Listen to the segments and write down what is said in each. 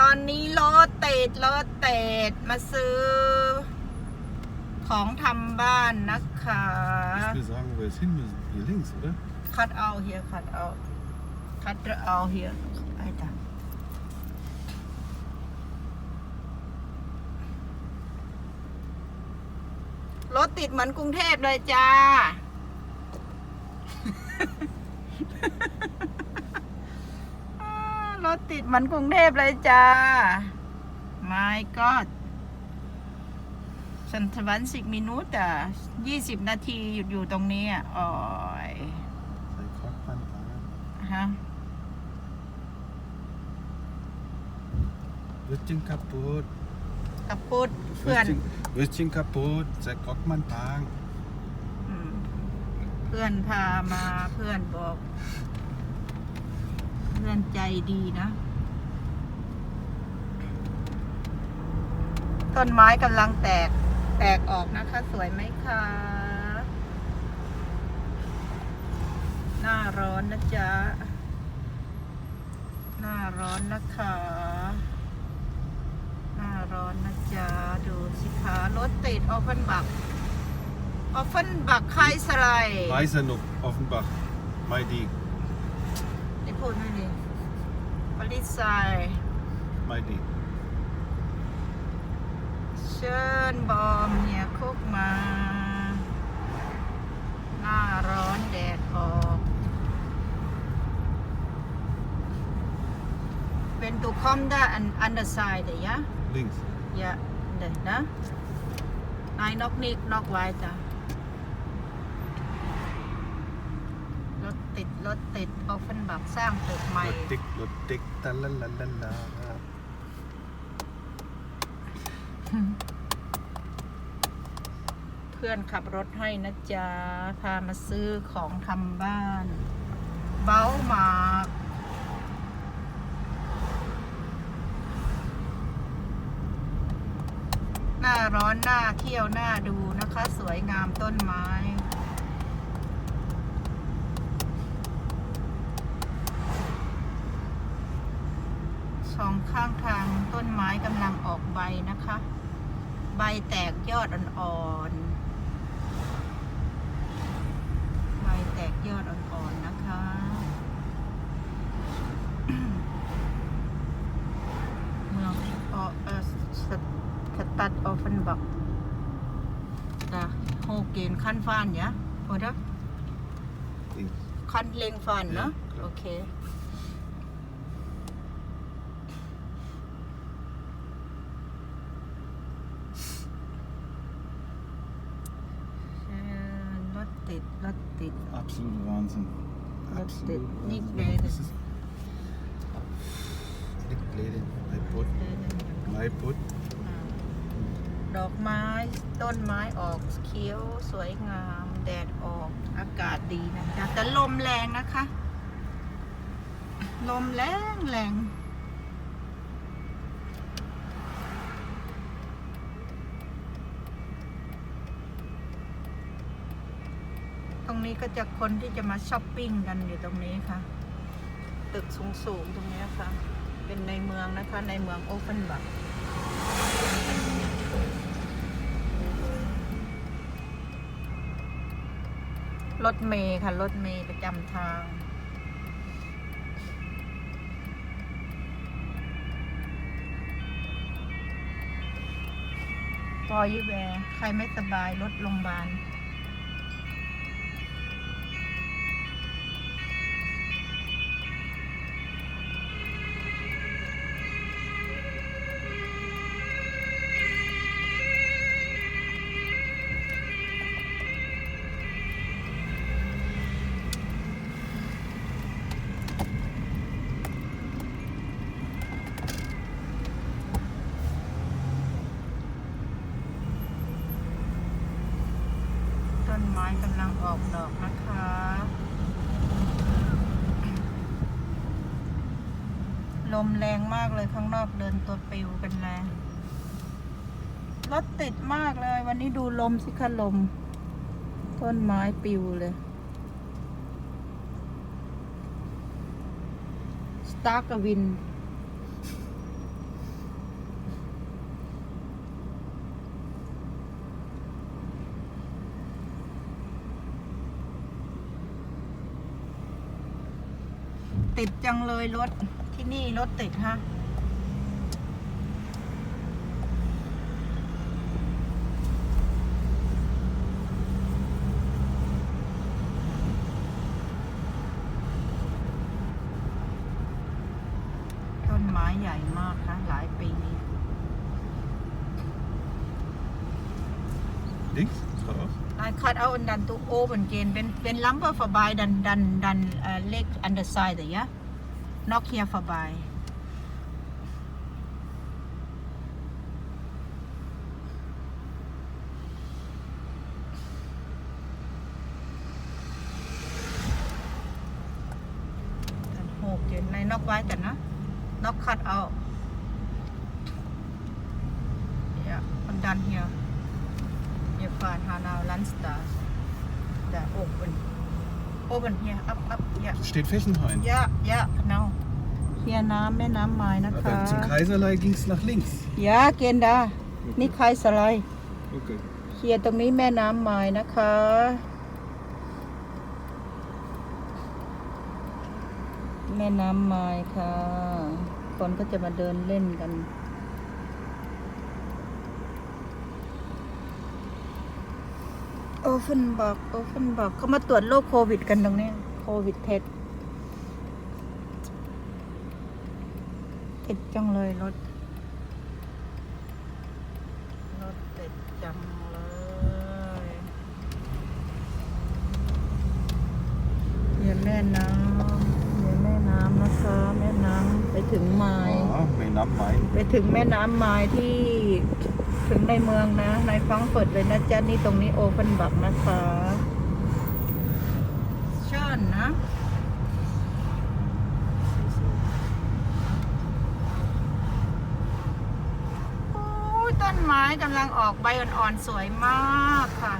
ตอนนี้รถติดรถติดมาซื้อ ของทำบ้านนะคะ Ich will sagen, wo wir jetzt hin müssen. Hier links, oder? คัดเอาเฮียคัดเอาคัดเอาเฮียไอ้ตาถติดเหมือนกรุงเทพเลยจ้า รถติดเหมือนกรุงเทพเลยจ้า my god ฉันทวันสิบมินุตอะยี่สิบนาทีหยุดอยู่ตรงนี้อะโอ้ย Sei Korkband da. ฮะ Würstchen kaputt. กับปุดเพื่อน Würstchen, Würstchen kaputt. Sei Korkband da. อืมเพื่อนพามาเพื่อนบอก เพื่อนใจดีนะ ต้นไม้กำลังแตก แตกออกนะคะ สวยไหมคะ หน้าร้อนนะจ๊ะ หน้าร้อนนะคะ หน้าร้อนนะจ๊ะ ดูสิคะรถติดออฟเฟนบักออฟเฟนบักไคสไลด์ Weißenuk, Offenbach. Meidi. ได้พูดไหมนี่ปริสาย Meidi. เชิญบอมเนี่ยคุกมาหน้าร้อนแดดออกเป็นตุคอมได้อันอันเดอร์ไซด์เดียะ Links. ยะเด็ดนะนายนกนิกนกไว้จ้ะรถ ติดรถติดออฟเฟนบักสร้างตึกใหม่ Luttig, Luttig, da la la la la. เพื่อนขับรถให้นะจ๊ะ พามาซื้อของทำบ้าน เบ้าหมากหน้าร้อนหน้าเที่ยวหน้าดูนะคะ สวยงามต้นไม้ ส องข้างทางต้นไม้กำลังออกใบนะคะ ใบแตกยอดอ่อนๆ ใบแตกยอดอ่อนๆนะคะ เมืองออเออสตสตัดออฟเฟนบักจ้ะโฮเกนขั้นฟานเนี่ยพอเด้อ Links. คันเลงฟันเนาะครับโอเคเชิญรถ ติดรถติด Absolut Wahnsinn. Absolut. Absolut Nicht Wahnsinn. blöd. Das ist nicht blöd. Mein Put. Mein Put. ดอกไม้ต้นไม้ออกเขียวสวยงาม แดดออกอากาศดีนะจ๊ะแต่ลมแรงนะคะ ลมแรงแรง ตรง นี้ก็จะคนที่จะมาช้อปปิ้งกันอยู่ตรงนี้ค่ะ ตึกสูงๆตรงนี้ค่ะ เป็นในเมืองนะคะ ในเมืองโอเฟนบักรถเมย์ค่ะ รถเมย์ประจำทางปอยูแบร์ใครไม่สบายรถโรงพยาบาล ไม้กำลังออกดอกนะคะลมแรงมากเลยข้างนอกเดินตัวปิวกันแรงรถติดมากเลย วันนี้ดูลมสิคะลม ต้นไม้ปิวเลย สตาร์กวิน ติดจังเลยรถที่นี่รถติดฮะต้นไม้ใหญ่มากค่ะหลายปีนี้ cut out and then to open again. When when lumber vorbei, dann dann dann uh, leg on the side, ja? Knock hier vorbei. Dann hochgehen. Nein, noch weiter, ne? Noch cut out. Ja, und dann hier. Wir fahren Hanau Landstraße. Da oben. Oben hier, ab, ab, ja. Da steht Fechenhain. Ja, ja, genau. Hier น้ำแม่น้ำไม้นะคะ Aber zum Kaiserlei ging es nach links. ยาเกณฑ์ดานี่ใครสไลด์ Okay. เคลียร์ตรงนี้แม่น้ำไม้นะคะ แม่น้ำไม้ค่ะ คนก็จะมาเดินเล่นกัน โอเฟนบอกโอเฟนบอกเขามาตรวจโรคโควิดกันตรงเนี้ยโควิดเทสติดจังเลยรถ รถติดจังเลยเรียนแม่น้ำเรียนแม่น้ำนะคะ แม่น้ำไปถึงไม้ Ja, mein Name mein. ไปถึงแม่น้ำไม้ที่ ถึงในเมืองนะ ในฟรังก์เฟิร์ตเลยนะจ๊ะ นี่ตรงนี้โอเ n นบักนะคะเชิญนะโอ้ยต้นไม้กำลังออกใบอ่อนๆสวยมากค่ะ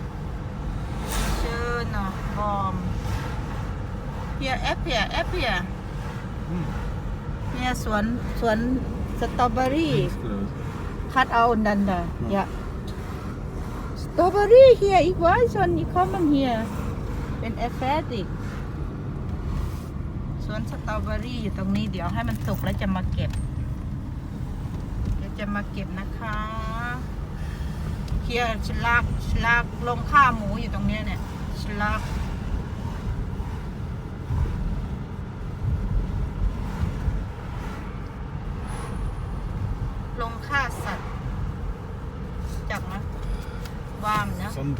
เชิญเนาะบอมเฮียแอปเพียแอปเพีย Hm. เนี่ยสวนสวนสตรอเบอรี่ Links oder was? คัดเอนดาอย่าสตรอเบอรี่เฮียอีกวันส่วนอีกคอมันเฮียเป็นแอฟเฟติกสวนสตรอเบอรี่อยู่ตรงนี้เดี๋ยวให้มันสุกแล้วจะมาเก็บ เดี๋ยวจะมาเก็บนะคะเฮียฉลากฉลากลงค่าหมูอยู่ตรงนี้เนี่ยฉลากลงค่าสัตว์จักนะวามนะ Sonnenbrille. โบซ้อนเพื่ออะไรเดียว Ja,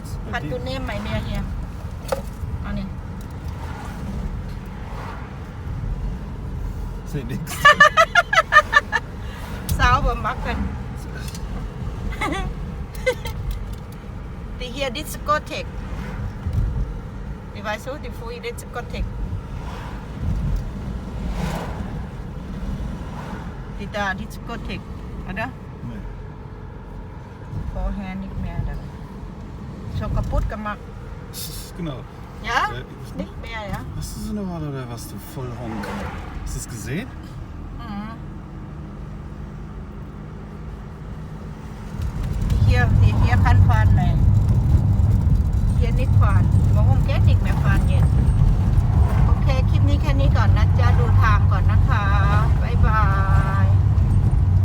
das ist bei พัด dir. ตุเนมใหม่เมียเฮียเอานี่ Sehe nix. สาวบ่มักกัน Die hier Diskothek. Die weißt du, die frühe Diskothek. Die da Diskothek, oder? Nee. Vorher nicht mehr. Da. Schon kaputt gemacht. Genau. Ja? Ja, Nicht mehr, ja? Hast du so eine Wahl oder was, du Vollhonk? Hast du es gesehen? Mhm. Hier, hier, hier kann fahren, nein. Hier nicht fahren. Warum geht nicht mehr fahren jetzt? โอเค คลิปนี้แค่นี้ก่อนนะจ๊ะ ดูทาง